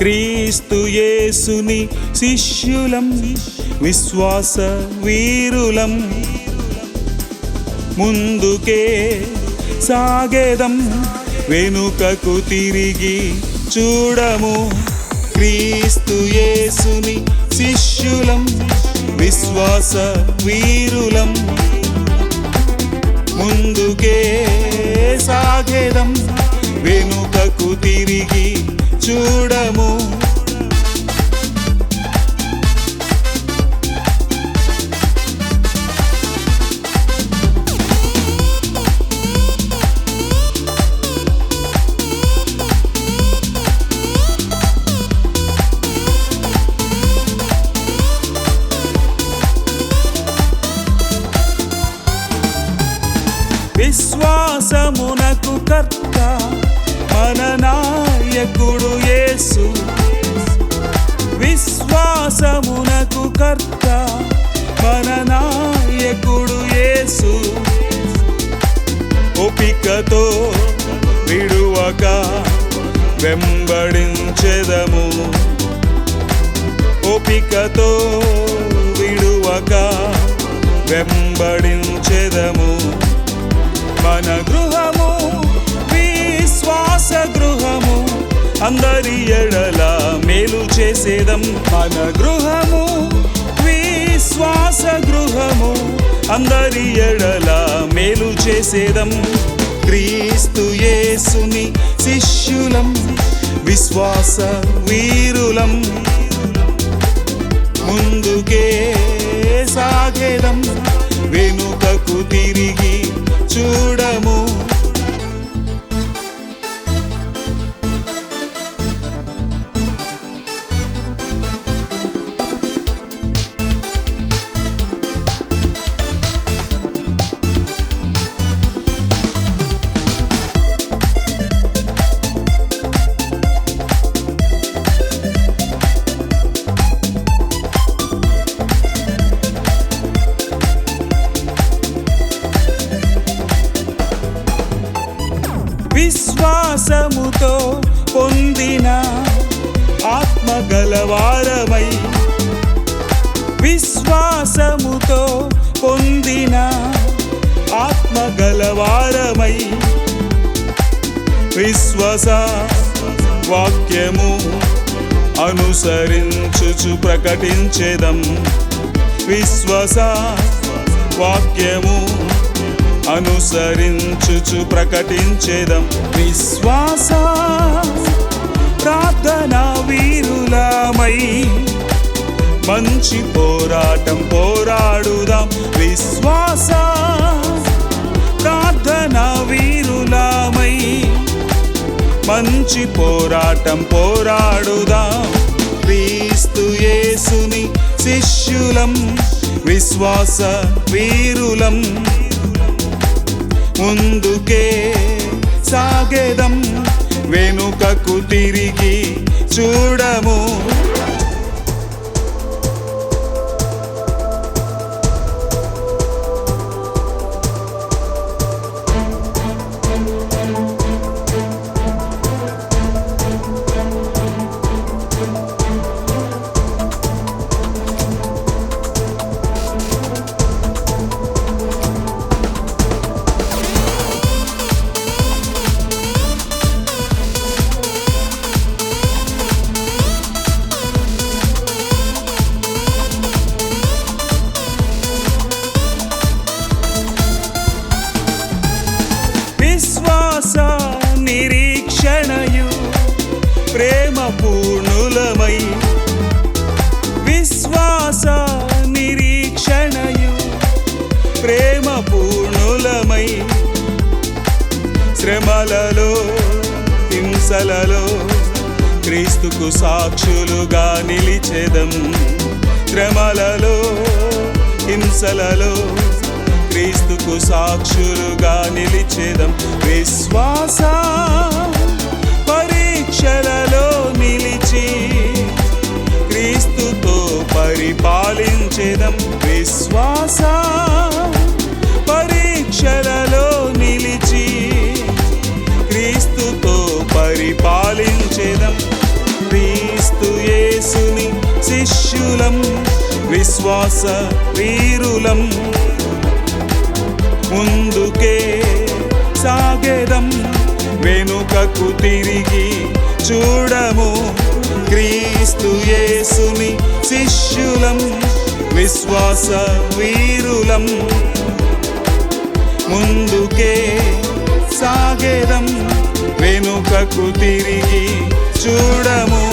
క్రీస్తు యేసుని శిష్యులం విశ్వాస వీరులం. ముందుకే సాగేదం వెనుకకు తిరిగి చూడము. క్రీస్తు యేసుని శిష్యులం విశ్వాస వీరులం. ముందుకే సాగేదం వెనుకకు తిరిగి చూడము. విశ్వాసమునకు కర్త మన నాయకుడు యేసు. విశ్వాసమునకు కర్త మన నాయకుడు యేసు. ఒపికతో విడువక వెంబడించెదము. ఓపికతో విడువక వెంబడించెదము. చేసేదం మన గృహము విశ్వాస గృహము అందరి ఎడల మేలు చేసేదం. క్రీస్తు యేసుని శిష్యులం విశ్వాస వీరులం. ముందుకే సాగేదం. విశ్వాసముతో పొందిన ఆత్మగలవారమై విశ్వాసముతో పొందిన ఆత్మగలవారమై విశ్వాస వాక్యము అనుసరించుచు ప్రకటించేదం. విశ్వాస వాక్యము అనుసరించుచు ప్రకటించేదం విశ్వాస ప్రార్థన వీరులమై. మంచి పోరాటం పోరాడుదాం విశ్వాస ప్రార్థన వీరులమై. మంచి పోరాటం పోరాడుదాం క్రీస్తు యేసుని శిష్యులం విశ్వాస వీరులం. ముందుకే సాగేదం. వెనుకకు తిరిగి చూ పూర్ణులమై విశ్వాస నిరీక్షణయు ప్రేమ పూర్ణులమై శ్రమలలో హింసలలో క్రీస్తుకు సాక్షులుగా నిలిచెదం. శ్రమలలో హింసలలో క్రీస్తుకు సాక్షులుగా నిలిచెదం. విశ్వాసా బలం విశ్వాస పరీక్షలలో నిలిచి క్రీస్తుతో పరిపాలించెదం. క్రీస్తు యేసుని శిష్యులం విశ్వాస వీరులం. ముందుకే సాగేదం వెనుకకు తిరిగి చూడము. క్రీస్తు యేసుని శిష్యులం విశ్వాస వీరులం. ముందుకే సాగేదం. వెనుకకు తిరిగి చూడము.